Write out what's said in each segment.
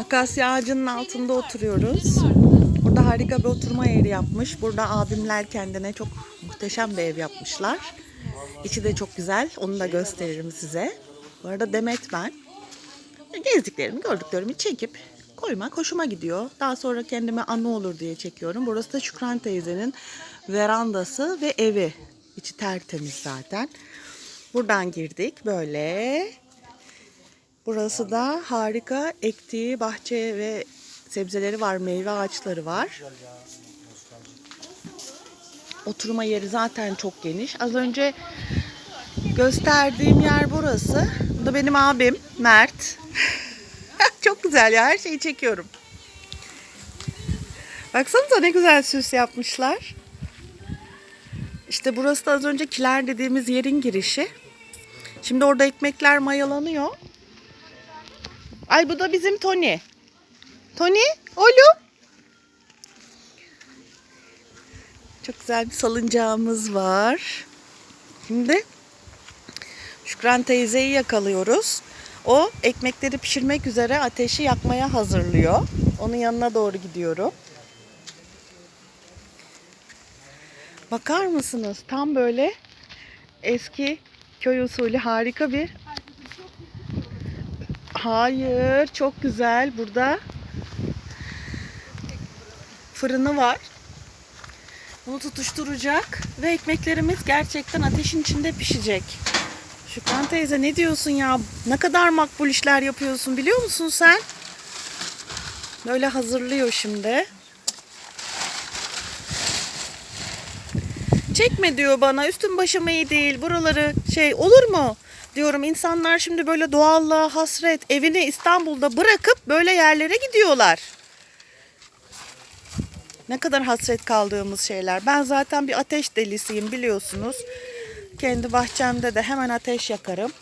Akasya ağacının altında oturuyoruz. Burada harika bir oturma yeri yapmış. Burada abimler kendine çok muhteşem bir ev yapmışlar. İçi de çok güzel. Onu da gösteririm size. Bu arada Demet ben. Gezdiklerimi, gördüklerimi çekip koymak hoşuma gidiyor. Daha sonra kendime anı olur diye çekiyorum. Burası da Şükran teyzenin verandası ve evi. İçi tertemiz zaten. Buradan girdik böyle. Burası da harika ektiği bahçe ve sebzeleri var, meyve ağaçları var. Oturma yeri zaten çok geniş. Az önce gösterdiğim yer burası. Bu da benim abim Mert. çok güzel ya her şeyi çekiyorum. Baksanıza ne güzel süs yapmışlar. İşte burası da az önce kiler dediğimiz yerin girişi. Şimdi orada ekmekler mayalanıyor. Ay bu da bizim Tony. Tony, oğlum. Çok güzel bir salıncağımız var. Şimdi Şükran teyzeyi yakalıyoruz. O ekmekleri pişirmek üzere ateşi yakmaya hazırlıyor. Onun yanına doğru gidiyorum. Bakar mısınız? Tam böyle eski köy usulü harika bir Hayır, çok güzel. Burada fırını var. Bunu tutuşturacak ve ekmeklerimiz gerçekten ateşin içinde pişecek. Şükran teyze ne diyorsun ya? Ne kadar makbul işler yapıyorsun biliyor musun sen? Böyle hazırlıyor şimdi. Çekme diyor bana. Üstüm başım iyi değil. Buraları şey olur mu? Diyorum insanlar şimdi böyle doğallığa hasret evini İstanbul'da bırakıp böyle yerlere gidiyorlar. Ne kadar hasret kaldığımız şeyler. Ben zaten bir ateş delisiyim biliyorsunuz. Kendi bahçemde de hemen ateş yakarım.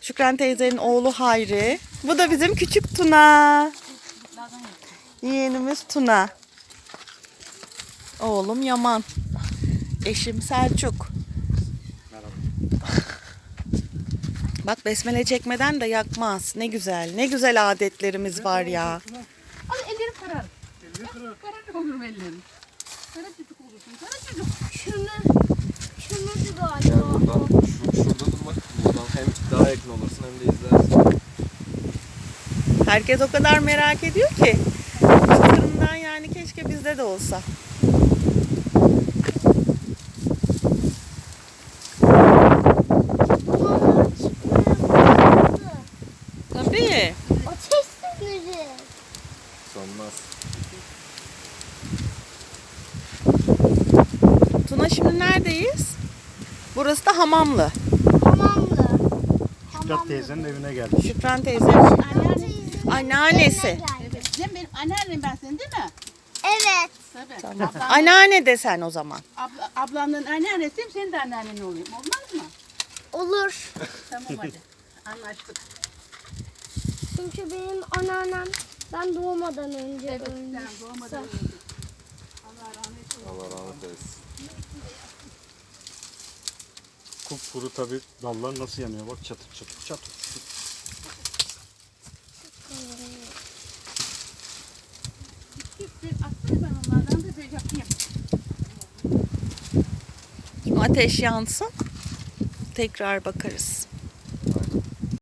Şükran teyzenin oğlu Hayri. Bu da bizim küçük Tuna. Yeğenimiz Tuna. Oğlum Yaman. Eşim Selçuk. Bak besmele çekmeden de yakmaz. Ne güzel. Ne güzel adetlerimiz var ya. Al ellerim karar. Ellerim karar. Karar olurum ellerim. Kara çocuk olursun. Kara çocuk. Şunu, şunu da Yani galiba. buradan, şu, şurada durmak, buradan hem daha yakın olursun hem de izlersin. Herkes o kadar merak ediyor ki. Çıtırından yani keşke bizde de olsa. Tabii. Ateş sönecek. Sonmaz. Tuna şimdi neredeyiz? Burası da Hamamlı. Hamamlı. Şükrat teyzenin evine geldik. Şükran teyze. Anneannesi. Evet. Cem benim anneannem ben senin değil mi? Evet. Tabii. Ablan, Anneanne desen o zaman. abla, ablanın anneannesiyim senin de anneannen olayım. Olmaz mı? Olur. Tamam hadi. Anlaştık. Çünkü benim anneannem ben doğmadan önce Evet ölmüş. sen doğmadan önce. Allah rahmet eylesin. Allah rahmet eylesin. Kupkuru tabi dallar nasıl yanıyor bak çatır çatır çatır. Ateş yansın. Tekrar bakarız.